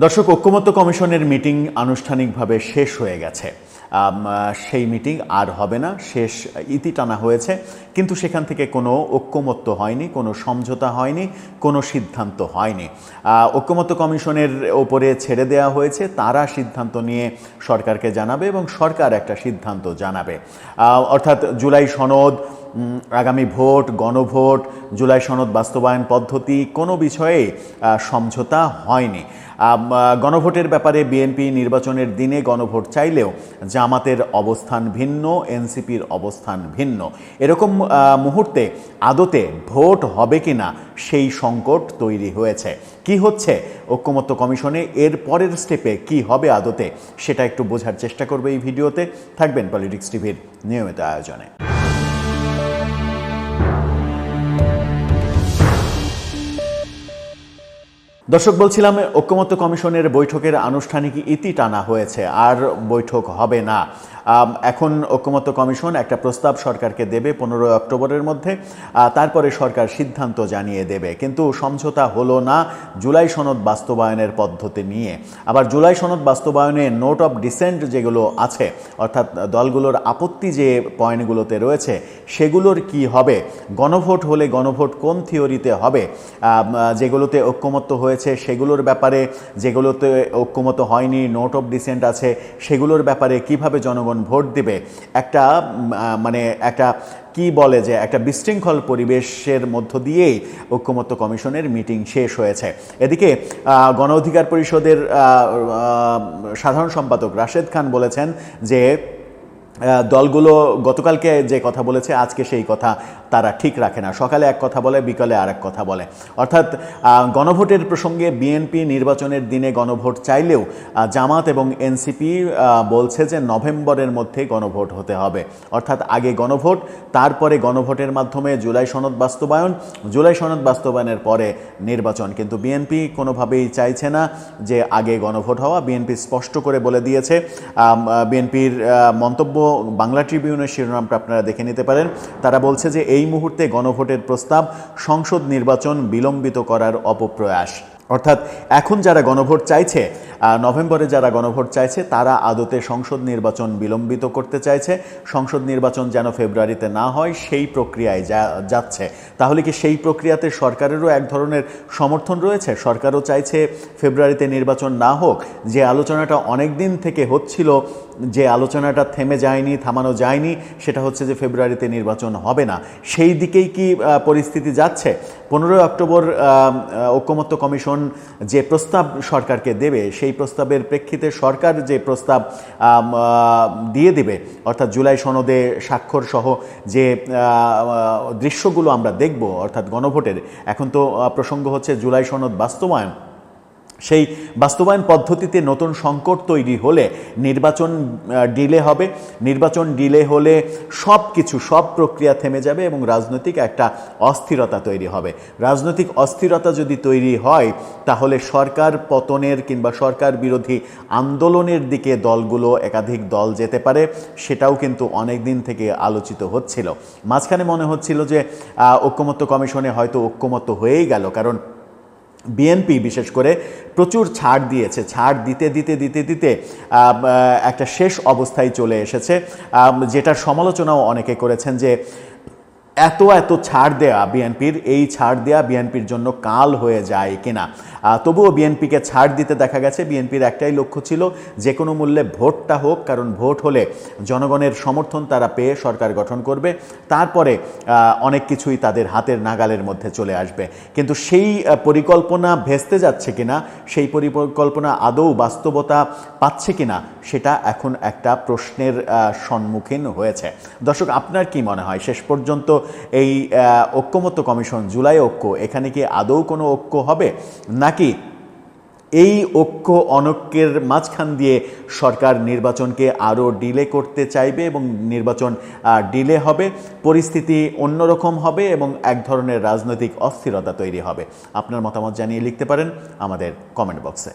দর্শক, ঐক্যমত্য কমিশনের মিটিং আনুষ্ঠানিকভাবে শেষ হয়ে গেছে। সেই মিটিং আর হবে না, শেষ ইতি টানা হয়েছে। কিন্তু সেখান থেকে কোনো ঐক্যমত্য হয়নি, কোনো সমঝোতা হয়নি, কোনো সিদ্ধান্ত হয়নি। ঐক্যমত্য কমিশনের ওপরে ছেড়ে দেওয়া হয়েছে, তারা সিদ্ধান্ত নিয়ে সরকারকে জানাবে এবং সরকার একটা সিদ্ধান্ত জানাবে। অর্থাৎ জুলাই সনদ আগামী ভোট, গণভোট, জুলাই সনদ বাস্তবায়ন পদ্ধতি কোনো বিষয়ে সমঝোতা হয়নি। গণভোটের ব্যাপারে বিএনপি নির্বাচনের দিনে গণভোট চাইলেও জামাতের অবস্থান ভিন্ন এনসিপির অবস্থান ভিন্ন। এরকম মুহূর্তে আদতে ভোট হবে কিনা সেই সংকট তৈরি হয়েছে। কি হচ্ছে ঐক্যমত্য কমিশনে, এর পরের স্টেপে কি হবে আদতে, সেটা একটু বোঝার চেষ্টা করবে এই ভিডিওতে। থাকবেন পলিটিক্স টিভির নিয়মিত আয়োজনে। দর্শক বলছিলাম ঐক্যমত্য কমিশনের বৈঠকের আনুষ্ঠানিক ইতি টানা হয়েছে আর বৈঠক হবে না। এখন ঐক্যমত্য কমিশন একটা প্রস্তাব সরকারকে দেবে পনেরোই অক্টোবরের মধ্যে তারপরে সরকার সিদ্ধান্ত জানিয়ে দেবে। কিন্তু সমঝোতা হলো না জুলাই সনদ বাস্তবায়নের পদ্ধতি নিয়ে। আবার জুলাই সনদ বাস্তবায়নে নোট অফ ডিসেন্ট যেগুলো আছে, অর্থাৎ দলগুলোর আপত্তি যে পয়েন্টগুলোতে রয়েছে, সেগুলোর কি হবে? গণভোট হলে গণভোট কোন থিওরিতে হবে? যেগুলোতে ঐক্যমত্য হয়েছে সেগুলোর ব্যাপারে, যেগুলোতে ঐক্যমত হয়নি, নোট অফ ডিসেন্ট আছে, সেগুলোর ব্যাপারে কীভাবে জনগণ ভোট দিবে, একটা মানে একটা, কি বলে যে, একটা বিশৃঙ্খল পরিবেশের মধ্য দিয়েই ঐক্যমত্য কমিশনের মিটিং শেষ হয়েছে। এদিকে গণ অধিকার পরিষদের সাধারণ সম্পাদক রাশেদ খান বলেছেন যে দলগুলো গতকালকে যে কথা বলেছে, আজকে সেই কথা। তারা ঠিক রাখে না। সকালে এক কথা বলে, বিকালে আর এক কথা বলে। অর্থাৎ গণভোটের প্রসঙ্গে বিএনপি নির্বাচনের দিনে গণভোট চাইলেও জামাত এবং এনসিপি বলছে যে নভেম্বরের মধ্যে গণভোট হতে হবে। অর্থাৎ আগে গণভোট, তারপরে গণভোটের মাধ্যমে জুলাই সনদ বাস্তবায়ন, জুলাই সনদ বাস্তবায়নের পরে নির্বাচন। কিন্তু বিএনপি কোনোভাবেই চাইছে না যে আগে গণভোট হওয়া। বিএনপি স্পষ্ট করে বলে দিয়েছে বিএনপির মন্তব্য বাংলা ট্রিবিউনের শিরোনামটা আপনারা দেখে নিতে পারেন। তারা বলছে যে এই মুহূর্তে গণভোটের প্রস্তাব সংসদ নির্বাচন বিলম্বিত করার অপপ্রয়াস। অর্থাৎ এখন যারা গণভোট চাইছে নভেম্বরে যারা গণভোট চাইছে, তারা আদতে সংসদ নির্বাচন বিলম্বিত করতে চাইছে। সংসদ নির্বাচন যেন ফেব্রুয়ারিতে না হয়, সেই প্রক্রিয়ায় যা, যাচ্ছে। তাহলে কি সেই প্রক্রিয়াতে সরকারেরও এক ধরনের সমর্থন রয়েছে? সরকারও চাইছে ফেব্রুয়ারিতে নির্বাচন না হোক। যে আলোচনাটা অনেক দিন থেকে হচ্ছিল, যে আলোচনাটা থেমে যায়নি, থামানো যায়নি, সেটা হচ্ছে যে ফেব্রুয়ারিতে নির্বাচন হবে না। সেই দিকেই কি পরিস্থিতি যাচ্ছে? পনেরোই অক্টোবর ঐক্যমত্য কমিশন যে প্রস্তাব সরকারকে দেবে, সেই প্রস্তাবের প্রেক্ষিতে সরকার যে প্রস্তাব দিয়ে দেবে, অর্থাৎ জুলাই সনদে স্বাক্ষর সহ যে দৃশ্যগুলো আমরা দেখব, অর্থাৎ গণভোটের, এখন তো প্রসঙ্গ হচ্ছে জুলাই সনদ বাস্তবায়ন। সেই বাস্তবায়ন পদ্ধতিতে নতুন সংকট তৈরি হলে নির্বাচন ডিলে হবে। নির্বাচন ডিলে হলে সব কিছু সব প্রক্রিয়া থেমে যাবে এবং রাজনৈতিক একটা অস্থিরতা তৈরি হবে। রাজনৈতিক অস্থিরতা যদি তৈরি হয়, তাহলে সরকার পতনের কিংবা সরকার বিরোধী আন্দোলনের দিকে দলগুলো, একাধিক দল যেতে পারে, সেটাও কিন্তু অনেক দিন থেকে আলোচিত হচ্ছিল। মাঝখানে মনে হচ্ছিল যে ঐক্যমত্য কমিশনে হয়তো ঐক্যমত্য হয়েই গেল, কারণ বিএনপি বিশেষ করে প্রচুর ছাড় দিয়েছে, ছাড় দিতে দিতে দিতে দিতে একটা শেষ অবস্থায় চলে এসেছে। যেটা যেটার সমালোচনাও অনেকে করেছেন যে এত এত ছাড় দেয়া বিএনপির, এই ছাড় দেয়া বিএনপির জন্য কাল হয়ে যায় কিনা? তবুও বিএনপিকে ছাড় দিতে দেখা গেছে। বিএনপির একটাই লক্ষ্য ছিল যে কোনো মূল্যে ভোটটা হোক, কারণ ভোট হলে জনগণের সমর্থন তারা পেয়ে সরকার গঠন করবে। তারপরে অনেক কিছুই তাদের হাতের নাগালের মধ্যে চলে আসবে। কিন্তু সেই পরিকল্পনা ভেস্তে যাচ্ছে কিনা, সেই পরিকল্পনা আদৌ বাস্তবতা পাচ্ছে কিনা, সেটা এখন একটা প্রশ্নের সম্মুখীন হয়েছে। দর্শক, আপনার কি মনে হয়? শেষ পর্যন্ত এই ঐক্যমত্য কমিশন, জুলাই ঐক্য, এখানে কি আদৌ কোনো ঐক্য হবে? নাকি এই ঐক্য অনৈক্যের মাঝখান দিয়ে সরকার নির্বাচনকে আরও ডিলে করতে চাইবে এবং নির্বাচন ডিলে হবে, পরিস্থিতি অন্যরকম হবে এবং এক ধরনের রাজনৈতিক অস্থিরতা তৈরি হবে? আপনার মতামত জানিয়ে লিখতে পারেন আমাদের কমেন্ট বক্সে।